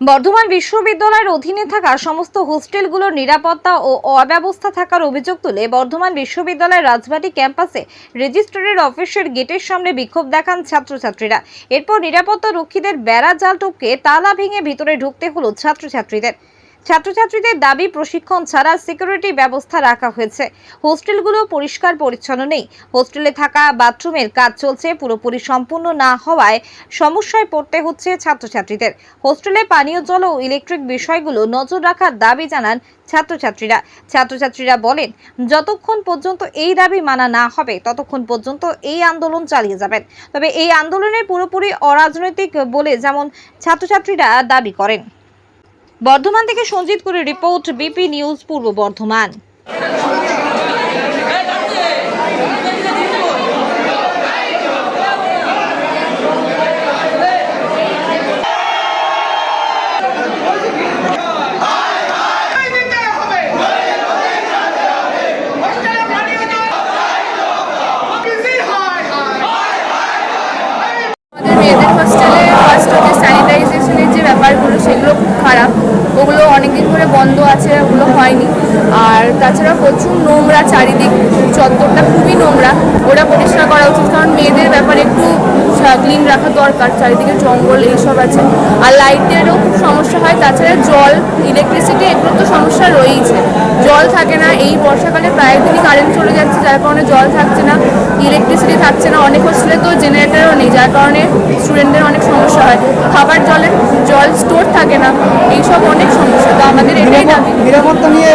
বর্ধমান বিশ্ববিদ্যালয়ের অধীনে থাকা সমস্ত হোস্টেলগুলোর নিরাপত্তা ও অব্যবস্থা থাকার অভিযোগ তুলে বর্ধমান বিশ্ববিদ্যালয়ের রাজবাড়ী ক্যাম্পাসে রেজিস্ট্রারের অফিসের গেটের সামনে বিক্ষোভ দেখান ছাত্রছাত্রীরা। এরপর নিরাপত্তা রক্ষীদের বেড়া জাল টপকে তালা ভেঙে ভিতরে ঢুকতে হলো ছাত্রছাত্রীদের। ছাত্রছাত্রীদের দাবি, প্রশিক্ষণ ছাড়া সিকিউরিটি ব্যবস্থা রাখা হয়েছে। হোস্টেলগুলো পরিষ্কার পরিচ্ছন্ন নেই। হোস্টেলে থাকা বাথরুমের কাজ চলছে, পুরোপুরি সম্পূর্ণ না হওয়ায় সমস্যায় পড়তে হচ্ছে ছাত্রছাত্রীদের। হোস্টেলে পানীয়, জল ও ইলেকট্রিক বিষয়গুলো নজর রাখার দাবি জানান ছাত্রছাত্রীরা। ছাত্রছাত্রীরা বলেন, যতক্ষণ পর্যন্ত এই দাবি মানা না হবে, ততক্ষণ পর্যন্ত এই আন্দোলন চালিয়ে যাবেন। তবে এই আন্দোলনের পুরোপুরি অরাজনৈতিক বলে যেমন ছাত্রছাত্রীরা দাবি করেন। বর্ধমান থেকে সঞ্জিত করে রিপোর্ট বিপি নিউজ পূর্ব বর্ধমান দিতে হবে হোস্টেলে পানীয় জল বিজি হয় হয় আমাদের মেয়েদের হোস্টেলে ফার্স্ট হচ্ছে স্যানিটাইজেশনের যে ব্যাপারগুলো সেগুলো খুব খারাপ ওগুলো অনেকদিন ধরে বন্ধ আছে, ওগুলো হয়নি। আর তাছাড়া প্রচুর নোংরা চারিদিক, চত্বরটা খুবই নোংরা। ওটা পরিষ্কার করা উচিত, কারণ মেয়েদের ব্যাপারে একটু ক্লিন রাখা দরকার, চারিদিকে জঙ্গল এইসব আছে। আর লাইটেরও খুব সমস্যা হয়, তাছাড়া জল ইলেকট্রিসিটি এগুলো তো সমস্যা রয়েইছে। জল থাকে না, এই বর্ষাকালে দিনই কারেন্ট চলে যাচ্ছে যার কারণে জল থাকছে না ইলেকট্রিসিটি থাকছে না অনেক হোস্টেলে তো জেনারেটারও নেই যার কারণে স্টুডেন্টদের অনেক সমস্যা হয়। খাবার জলের জল স্টোর থাকে না এইসব অনেক সমস্যা তো আমাদের এটাই দাবি। নিরাপত্তা নিয়ে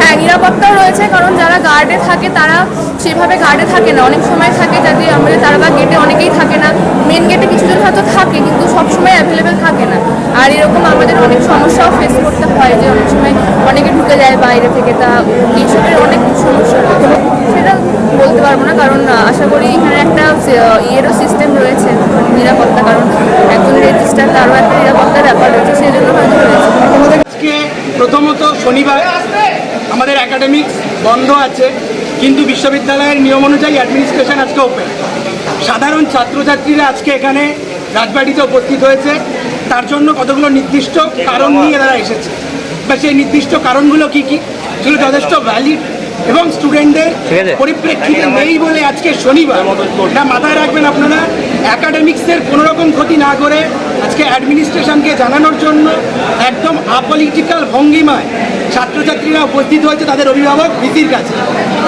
হ্যাঁ নিরাপত্তাও রয়েছে কারণ যারা গার্ডে থাকে তারা সেভাবে গার্ডে থাকে না অনেক সময় থাকে যাতে আমাদের তারা বা গেটে অনেকেই থাকে না মেন গেটে কিছুজন হয়তো থাকে কিন্তু সব সময় অ্যাভেলেবেল থাকে না আর এরকম আমাদের অনেক সমস্যাও ফেস করতে হয় যে অনেক সময় অনেকে ঢুকে যায় বাইরে থেকে, তা এইসবের অনেক সমস্যা সেটা বলতে পারব না, কারণ আশা করি এখানে একটা ইয়েরও সিস্টেম রয়েছে মানে নিরাপত্তা, কারণ একজন রেজিস্টার তারও একটা নিরাপত্তার ব্যাপার রয়েছে সেই জন্য হয়তো রয়েছে। আজকে প্রথমত শনিবার আমাদের একাডেমিক্স বন্ধ আছে, কিন্তু বিশ্ববিদ্যালয়ের নিয়ম অনুযায়ী অ্যাডমিনিস্ট্রেশন আজকে ওপেন সাধারণ ছাত্রছাত্রীরা আজকে এখানে রাজবাড়িতে উপস্থিত হয়েছে। তার জন্য কতগুলো নির্দিষ্ট কারণ নিয়ে তারা এসেছে? বা সেই নির্দিষ্ট কারণগুলো কি কি? সেগুলো যথেষ্ট ভ্যালিড এবং স্টুডেন্টদের পরিপ্রেক্ষিতে নেই বলে আজকে শনিবার। এটা মাথায় রাখবেন আপনারা অ্যাকাডেমিক্সের কোনো রকম ক্ষতি না করে আজকে অ্যাডমিনিস্ট্রেশনকে জানানোর জন্য একদম আপলিটিক্যাল ভঙ্গিমায় ছাত্রছাত্রীরা উপস্থিত হয়েছে তাদের অভিভাবক ভিসির কাছে।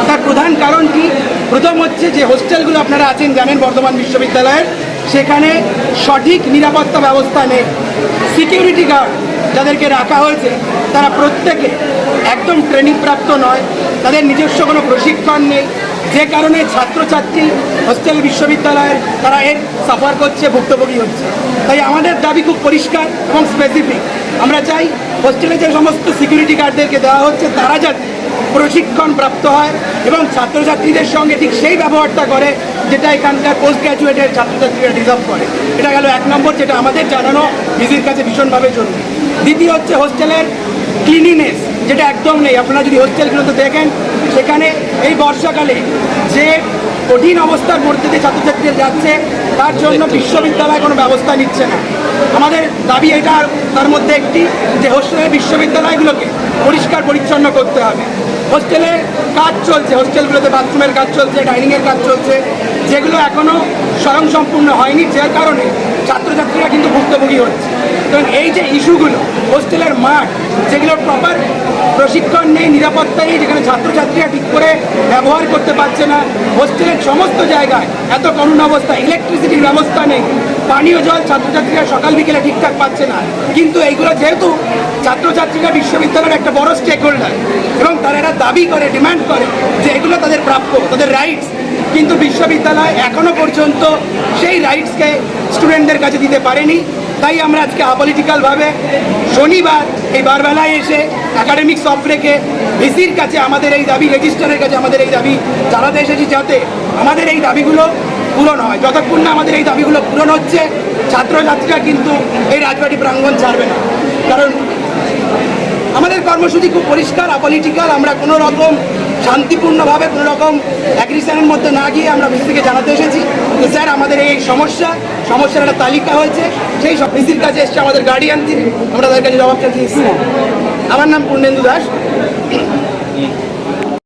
তার প্রধান কারণ কি? প্রথম হচ্ছে যে হোস্টেলগুলো আপনারা আছেন জানেন বর্ধমান বিশ্ববিদ্যালয়ের। সেখানে সঠিক নিরাপত্তা ব্যবস্থা নেই। সিকিউরিটি গার্ড যাদেরকে রাখা হয়েছে, তারা প্রত্যেকে একদম ট্রেনিং প্রাপ্ত নয়। তাদের নিজস্ব কোনো প্রশিক্ষণ নেই। যে কারণে ছাত্রছাত্রী হোস্টেল বিশ্ববিদ্যালয়ের তারা এর সাফার করছে, ভুক্তভোগী হচ্ছে। তাই আমাদের দাবি খুব পরিষ্কার এবং স্পেসিফিক আমরা চাই হোস্টেলে যে সমস্ত সিকিউরিটি গার্ডদেরকে দেওয়া হচ্ছে, তারা যাতে প্রশিক্ষণ প্রাপ্ত হয় এবং ছাত্রছাত্রীদের সঙ্গে ঠিক সেই ব্যবহারটা করে যেটা এখানকার পোস্ট গ্র্যাজুয়েটের ছাত্রছাত্রীরা ডিজার্ভ করে। এটা গেল এক নম্বর, যেটা আমাদের জানানো ভিজির কাছে ভীষণভাবে জরুরি। দ্বিতীয় হচ্ছে হোস্টেলের ক্লিনিনেস যেটা একদম নেই। আপনারা যদি হোস্টেলগুলোতে দেখেন, সেখানে এই বর্ষাকালে যে কঠিন অবস্থার মধ্যে দিয়ে ছাত্রছাত্রীরা যাচ্ছে তার জন্য বিশ্ববিদ্যালয় কোনো ব্যবস্থা নিচ্ছে না। আমাদের দাবি এটা তার মধ্যে একটি যে হোস্টেলের বিশ্ববিদ্যালয়গুলোকে পরিষ্কার পরিচ্ছন্ন করতে হবে। হোস্টেলে কাজ চলছে হোস্টেলগুলোতে বাথরুমের কাজ চলছে ডাইনিংয়ের কাজ চলছে যেগুলো এখনও স্বয়ংসম্পূর্ণ হয়নি যে কারণে ছাত্রছাত্রীরা কিন্তু ভুক্তভোগী হচ্ছে। কারণ এই যে ইস্যুগুলো, হোস্টেলের মাঠ, যেগুলো প্রপার প্রশিক্ষণ নেই, নিরাপত্তা নেই, যেখানে ছাত্রছাত্রীরা ঠিক করে ব্যবহার করতে পারছে না, হোস্টেলের সমস্ত জায়গায় এত করুণ অবস্থা ইলেকট্রিসিটির ব্যবস্থা নেই, পানীয় জল ছাত্রছাত্রীরা সকাল বিকেলে ঠিকঠাক পাচ্ছে না। কিন্তু এইগুলো যেহেতু ছাত্রছাত্রীরা বিশ্ববিদ্যালয়ের একটা বড় স্টেক হোল্ডার এবং তারা এরা দাবি করে ডিমান্ড করে যে এগুলো তাদের প্রাপ্য, তাদের রাইটস কিন্তু বিশ্ববিদ্যালয় এখনও পর্যন্ত সেই রাইটসকে স্টুডেন্টদের কাছে দিতে পারেনি। তাই আমরা আজকে আপলিটিক্যালভাবে শনিবার এই বারবেলায় এসে একাডেমিক্স অফ রেখে ভিসির কাছে আমাদের এই দাবি রেজিস্ট্রারের কাছে আমাদের এই দাবি জানাতে এসেছি যাতে আমাদের এই দাবিগুলো পূরণ হয়। যতক্ষণ না আমাদের এই দাবিগুলো পূরণ হচ্ছে, ছাত্রছাত্রীরা কিন্তু এই রাজবাড়ি প্রাঙ্গণ ছাড়বে না। কারণ আমাদের কর্মসূচি খুব পরিষ্কার আপলিটিক্যাল আমরা কোনো রকম শান্তিপূর্ণভাবে কোনো রকম অ্যাগ্রিশনের মধ্যে না গিয়ে আমরা ভিসিকে জানাতে এসেছি। যে স্যার, আমাদের এই সমস্যা, সমস্যার একটা তালিকা হয়েছে। সেই সব ভিসির কাছে এসছে আমাদের গার্ডিয়ান তিনি আমরা তাদের কাছে জবাব চাচ্ছি আমার নাম পূর্ণেন্দু দাস।